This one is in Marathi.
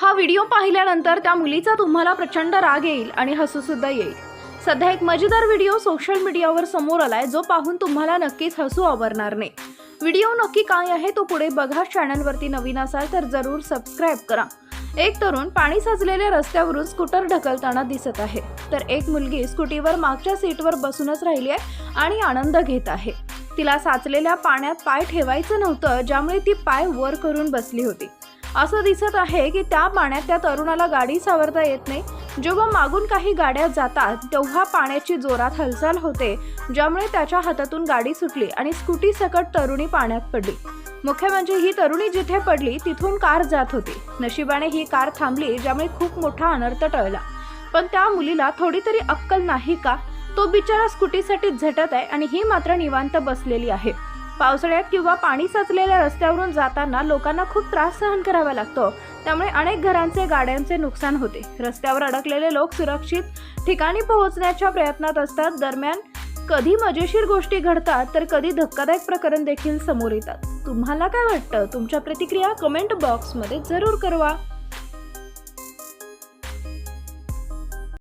हा व्हिडिओ पाहिल्यानंतर त्या मुलीचा तुम्हाला प्रचंड राग येईल आणि हसूसुद्धा येईल. सध्या एक मजेदार व्हिडिओ सोशल मीडियावर समोर आलाय जो पाहून तुम्हाला नक्कीच हसू आवरणार नाही. व्हिडिओ नक्की काय आहे तो पुढे बघा. चॅनलवरती नवीन असाल तर जरूर सबस्क्राईब करा. एक तरुण पाणी साचलेल्या रस्त्यावरून स्कूटर ढकलताना दिसत आहे. तर एक मुलगी स्कूटीवर मागच्या सीटवर बसूनच राहिली आहे आणि आनंद घेत आहे. तिला साचलेल्या पाण्यात पाय ठेवायचं नव्हतं ज्यामुळे ती पाय वर करून बसली होती. असं दिसत आहे की त्या पाण्यात त्या तरुणाला गाडी सावरता येत नाही. जेव्हा मागून काही गाड्या जातात तेव्हा पाण्याची जोरात हालचाल होते ज्यामुळे त्याच्या हातातून गाडी सुटली आणि स्कूटी सकट तरुणी पाण्यात पडली. मुख्य म्हणजे ही तरुणी जिथे पडली तिथून कार जात होती. नशिबाने ही कार थांबली ज्यामुळे खूप मोठा अनर्थ टळला. पण त्या मुलीला थोडी तरी अक्कल नाही का? तो बिचारा स्कूटीसाठी झटत आहे आणि ही मात्र निवांत बसलेली आहे. पावसाळ्यात किंवा पाणी साचलेल्या रस्त्यावरून जाताना लोकांना खूप त्रास सहन करावा लागतो. त्यामुळे अनेक घरांचे गाड्यांचे नुकसान होते. रस्त्यावर अडकलेले लोक सुरक्षित ठिकाणी पोहोचण्याच्या प्रयत्नात असतात. दरम्यान कधी मजेशीर गोष्टी घडतात तर कधी धक्कादायक प्रकरण देखील समोर येतात. तुम्हाला काय वाटतं? तुमच्या प्रतिक्रिया कमेंट बॉक्समध्ये जरूर करवा